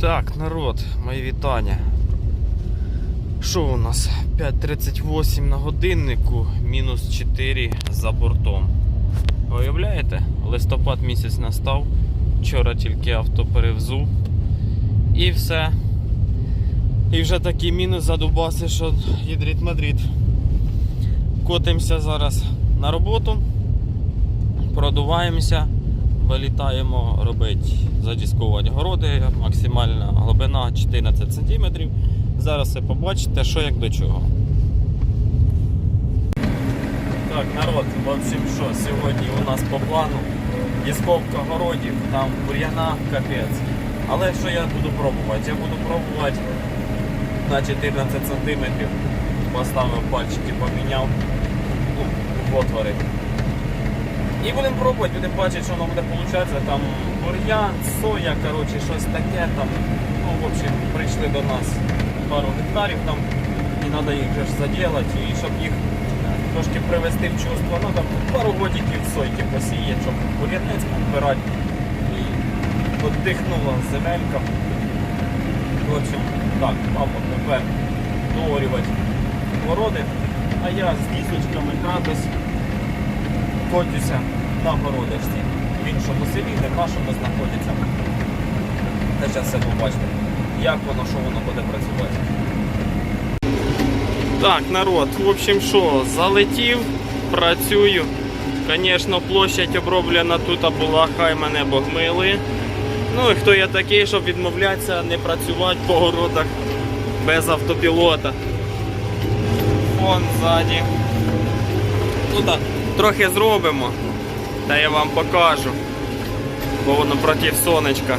Так, народ, мої вітання. Що у нас? 5.38 на годиннику, мінус 4 за бортом. Уявляєте? Листопад місяць настав. Вчора тільки авто перевзув. І все. І вже такий мінус задубаси, що їдрить Мадрид. Котимося зараз на роботу, продуваємося, вилітаємо робити, задісковувати городи, максимальна глибина 14 см. Зараз ви побачите, що як до чого. Так, народ, в общем, що сьогодні у нас по плану дісковка городів, там бур'яна капець. Але що я буду пробувати? Я буду пробувати на 14 см. Поставив пальчики, поміняв ну, отвори. І будемо пробувати, будемо бачити, що воно буде получатися. Там бур'ян, соя, коротше, щось таке там. Ну, в общем, прийшли до нас пару гектарів там і треба їх вже ж заділати. І щоб їх трошки привести в чувство, треба пару годиків сойки посіяти, щоб бур'янець побирати. І віддихнула земелька. В общем, так, папа тепер доорювати городи, а я з дісочками катусь, котюся на городочці. В іншому селі, де нашому знаходиться. Зараз все побачите, як воно, що воно буде працювати. Так, народ, в общем, що, залетів, працюю. Звісно, площадь оброблена тут була, хай мене богмили. Ну і хто я такий, щоб відмовлятися, не працювати по городах без автопілота. Фон ззаді. Ну так, трохи зробимо, та я вам покажу. Бо воно проти сонечка.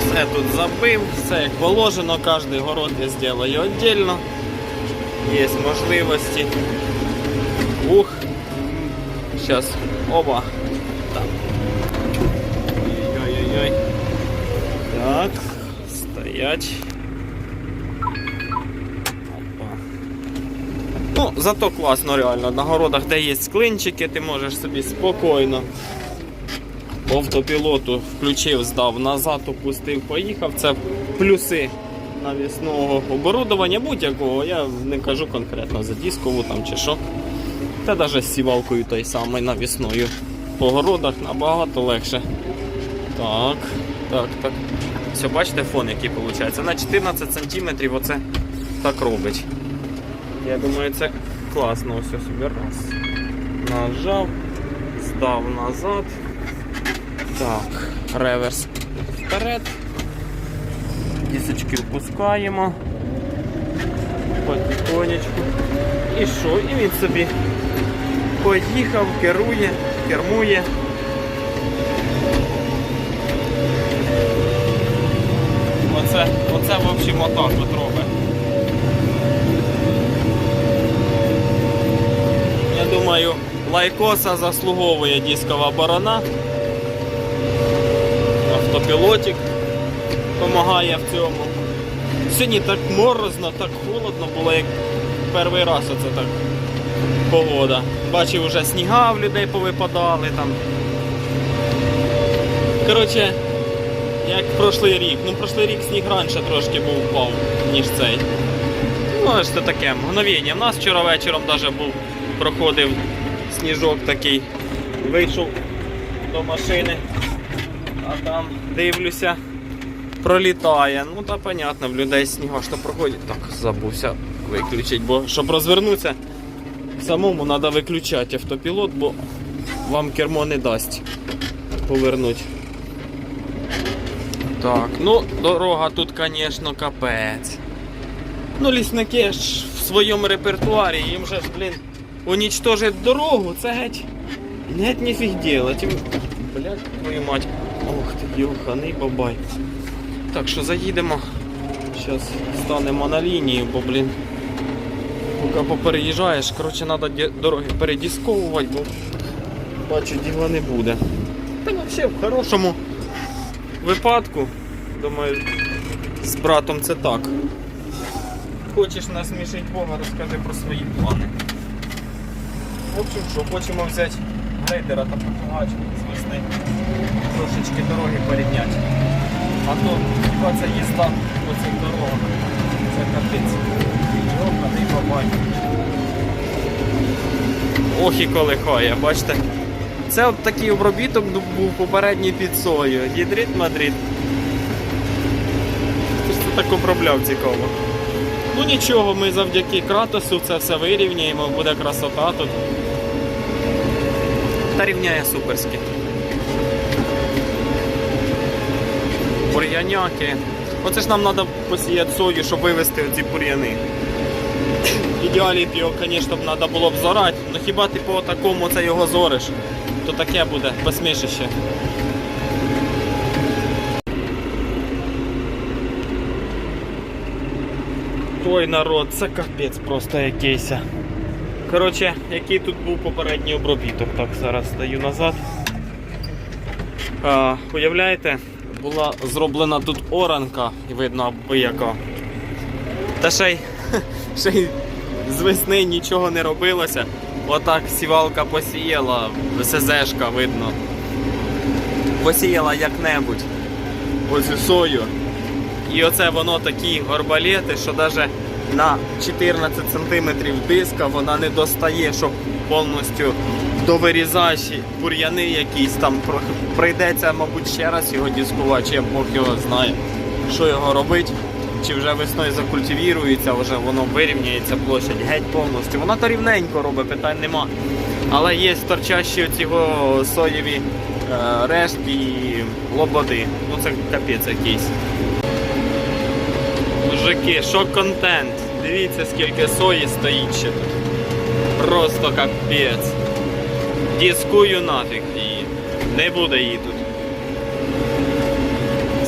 Все тут забив, все як положено, кожен город я зроблю віддільно. Є можливості. Ух. Зараз. Оба. Ой-ой-ой. Так. Стоять. Ну, зато класно реально. На городах, де є склинчики, ти можеш собі спокійно по автопілоту включив, здав назад, опустив, поїхав. Це плюси навісного оборудовання будь-якого. Я не кажу конкретно за дискову там чи що. Та навіть з сівалкою той самий навісною. По городах набагато легше. Так, так, так. Все, бачите фон, який виходить. На 14 см оце так робить. Я думаю, це класно. Ось собі раз. Нажав, здав назад. Так, реверс вперед. Дісочки впускаємо. Потихонечку. І що? І він собі поїхав, керує, кермує. Оце, оце в отак от робить. Думаю, лайкоса заслуговує дискова борона. Автопілотик допомагає в цьому. Сьогодні так морозно, так холодно було, як перший раз оце так погода. Бачив, вже сніга в людей повипадали там. Коротше, як прошлий рік. Ну, прошлий рік сніг раніше трошки був впав, ніж цей. Ну, це таке мгновення. У нас вчора вечором навіть був, проходив сніжок такий. Вийшов до машини, а там дивлюся, пролітає. Ну та понятно, в людей сніга що проходить. Так, забувся виключити, бо щоб розвернутися, самому треба виключати автопілот, бо вам кермо не дасть повернути. Так, ну дорога тут, звісно, капець. Ну, лісники ж в своєму репертуарі, їм же ж, блін, унічтожить дорогу, це геть. Геть ніфіг делать. Їм... Блядь, твою мать. Ох ти, юханий бабай. Так що заїдемо. Зараз станемо на лінію, бо, блін. Поки попереїжджаєш, коротше, треба дороги передісковувати, бо бачу, діла не буде. Та взагалі в хорошому випадку, думаю, з братом це так. Хочеш насмішити Бога, розкажи про свої плани. В общем, що хочемо взяти грейдера та потягачку звести, трошечки дороги порівняти. А то хіба це їзда по цих дорогах. Це капець. Йока, ти бабай. Ох і колихає, бачите? Це от такий обробіток був попередній під сою. Гідрит Мадрид. Хто ж це так обробляв цікаво? Ну нічого, ми завдяки кратосу це все вирівняємо, буде красота тут. Та рівняє суперськи. Бур'яняки. Оце ж нам треба посіяти сою, щоб вивезти оці бур'яни. Ідеалі б його, звісно, треба було б зорати, але хіба ти по такому це його зориш, то таке буде посмішище. Ой, народ, це капець просто якийсь. Коротше, який тут був попередній обробіток. Так, зараз стаю назад. А, уявляєте, була зроблена тут оранка, і видно аби яка. Та ще й, ще й з весни нічого не робилося. Отак сівалка посіяла, СЗшка видно. Посіяла як-небудь. Оцю сою. І оце воно такі горбалети, що навіть на 14 см диска вона не достає, щоб повністю довирізати бур'яни якісь там. Прийдеться, мабуть, ще раз його дискувати, чи Бог його знає, що його робити. Чи вже весною закультивірується, вже воно вирівняється площадь геть повністю. Вона то рівненько робить, питань нема. Але є торчащі оці соєві е, рештки і лободи. Ну це капець якийсь. Мужики, що контент? Дивіться, скільки сої стоїть ще тут. Просто капець. Дискую нафіг її. Не буде її тут.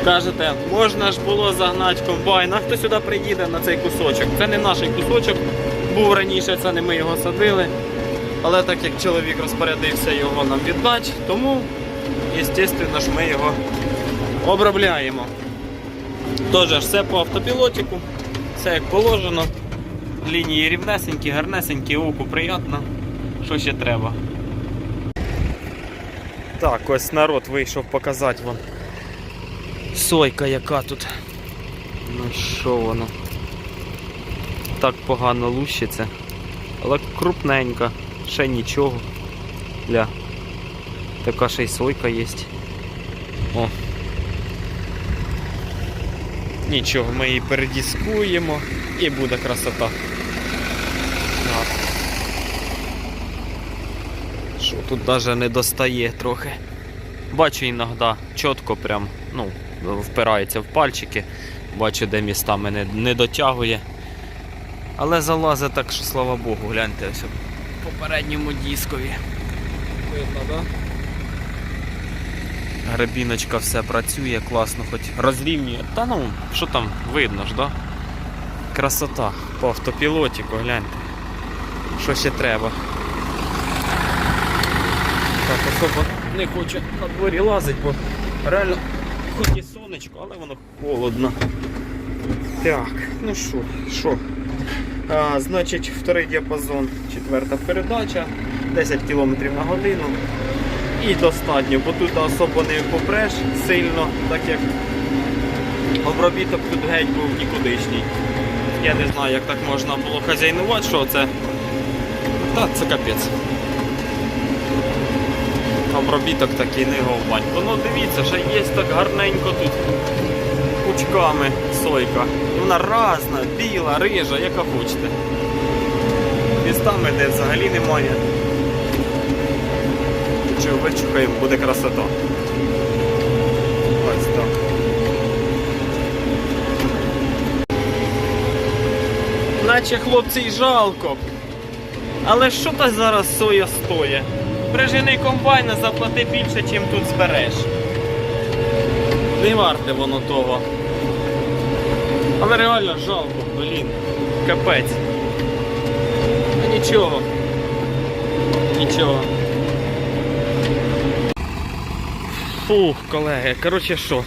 Скажете, можна ж було загнати комбайн, а хто сюди приїде на цей кусочок? Це не наш кусочок. Був раніше, це не ми його садили. Але так як чоловік розпорядився його нам віддати, тому, звісно ж, ми його обробляємо. Тоже все по автопілотику, все як положено. Лінії рівнесенькі, гарнесенькі, оку приємно. Що ще треба? Так, ось народ вийшов показати вам. Сойка яка тут. Ну що воно? Так погано лущиться. Але крупненька, ще нічого. Ля. Така ще й сойка є. О, Нічого, ми її передіскуємо і буде красота. Що тут навіть не достає трохи. Бачу іноді чітко прям, ну, впирається в пальчики. Бачу, де містами не, не дотягує. Але залазить так, що слава Богу, гляньте ось попередньому дискові. Видно, так? Да? Грабіночка все працює класно, хоч розрівнює. Та ну, що там видно ж, да? Красота по автопілотіку, гляньте. Що ще треба. Так, особо не хоче на дворі лазить, бо реально хоч і сонечко, але воно холодно. Так, ну що, що? А, значить, вторий діапазон, четверта передача, 10 км на годину. І достатньо, бо тут особо не попреш сильно, так як обробіток тут геть був нікудишній. Я не знаю, як так можна було хазяйнувати, що це. Та це капець. Обробіток такий не говбань. Ну дивіться, ще є так гарненько тут пучками сойка. Вона разна, біла, рижа, яка хочете. Містами, де взагалі немає. Чи вичухаємо, буде красота. Ось так. Наче хлопці й жалко. Але що то зараз соя стоїть? Прижини комбайна, заплати більше, чим тут збереш. Не варте воно того. Але реально жалко, блін. Капець. Ну нічого. Нічого. Фух, колеги, коротше що,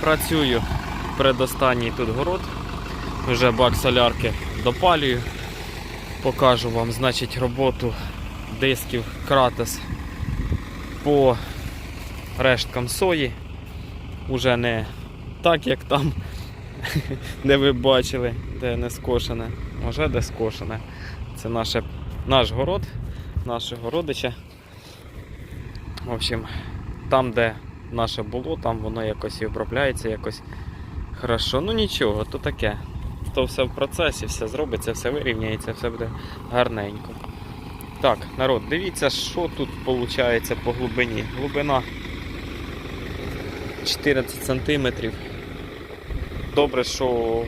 працюю предостанній тут город. Вже бак солярки допалюю. Покажу вам, значить, роботу дисків Кратес по решткам сої. Уже не так, як там, де ви бачили, де не скошене. Може, де скошене. Це наше, наш город, наше городича. В общем, там, де наше було, там воно якось і обробляється, якось хорошо. Ну нічого, то таке. То все в процесі, все зробиться, все вирівняється, все буде гарненько. Так, народ, дивіться, що тут виходить по глибині. Глибина 14 сантиметрів. Добре, що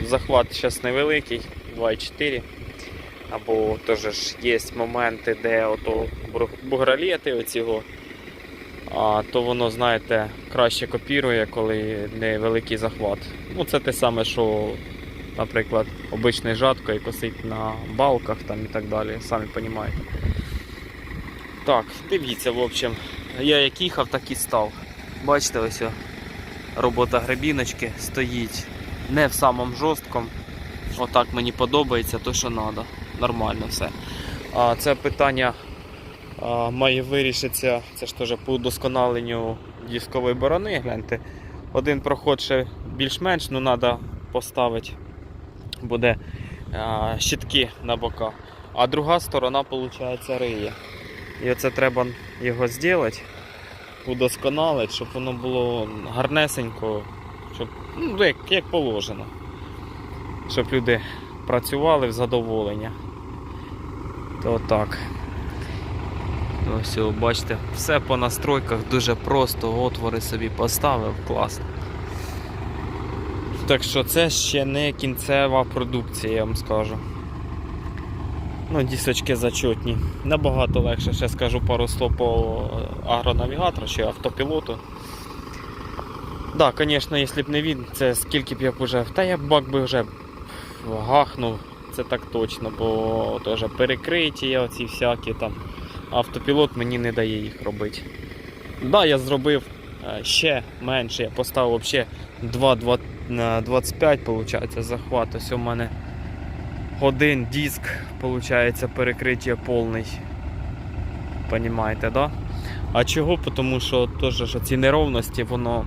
захват зараз невеликий, 2,4. Або теж є моменти, де ото бур- оцього, то воно, знаєте, краще копірує, коли невеликий захват. Ну, це те саме, що, наприклад, обичний жатко і косить на балках там і так далі, самі розумієте. Так, дивіться, в общем, я як їхав, так і став. Бачите, ось робота гребіночки стоїть не в самому жорсткому. Отак мені подобається, то що треба. Нормально все. А це питання має вирішитися. Це ж теж по удосконаленню дискової борони. Гляньте. Один проход ще більш-менш, ну треба поставити буде а, щитки на боках. А друга сторона, виходить, риє. І оце треба його зробити, удосконалити, щоб воно було гарнесенько, щоб, ну, як, як положено. Щоб люди працювали в задоволення. То так. Ось, бачите, все по настройках дуже просто, отвори собі поставив, класно. Так що це ще не кінцева продукція, я вам скажу. Ну, дісочки зачетні. Набагато легше, ще скажу пару слов по е, агронавігатору чи автопілоту. Так, да, звісно, якщо б не він, це скільки б я б уже. Та я б бак би вже гахнув, це так точно, бо теж перекриті оці всякі там. Автопілот мені не дає їх робити. Так, да, я зробив е, ще менше, я поставив взагалі 2,2 на 25 виходить, захват. Ось у мене один диск, виходить, перекриття повний. Понімаєте, да? А чого? Тому що теж ці неровності воно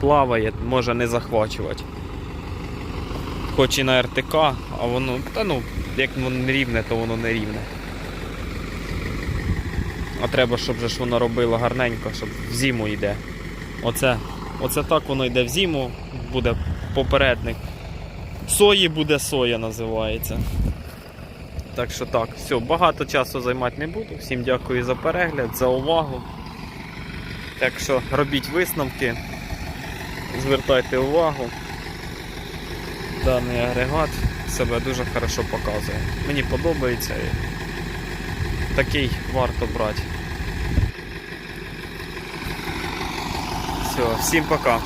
плаває, може не захвачувати. Хоч і на РТК, а воно, та ну, як воно не рівне, то воно не рівне. А треба, щоб ж воно робило гарненько, щоб в зиму йде. Оце, оце так воно йде в зиму, буде попередник. Сої буде соя називається. Так що так, все, багато часу займати не буду. Всім дякую за перегляд, за увагу. Так що робіть висновки, звертайте увагу. Даний агрегат себе дуже хорошо показує. Мені подобається такий варто брати. Все, всім пока.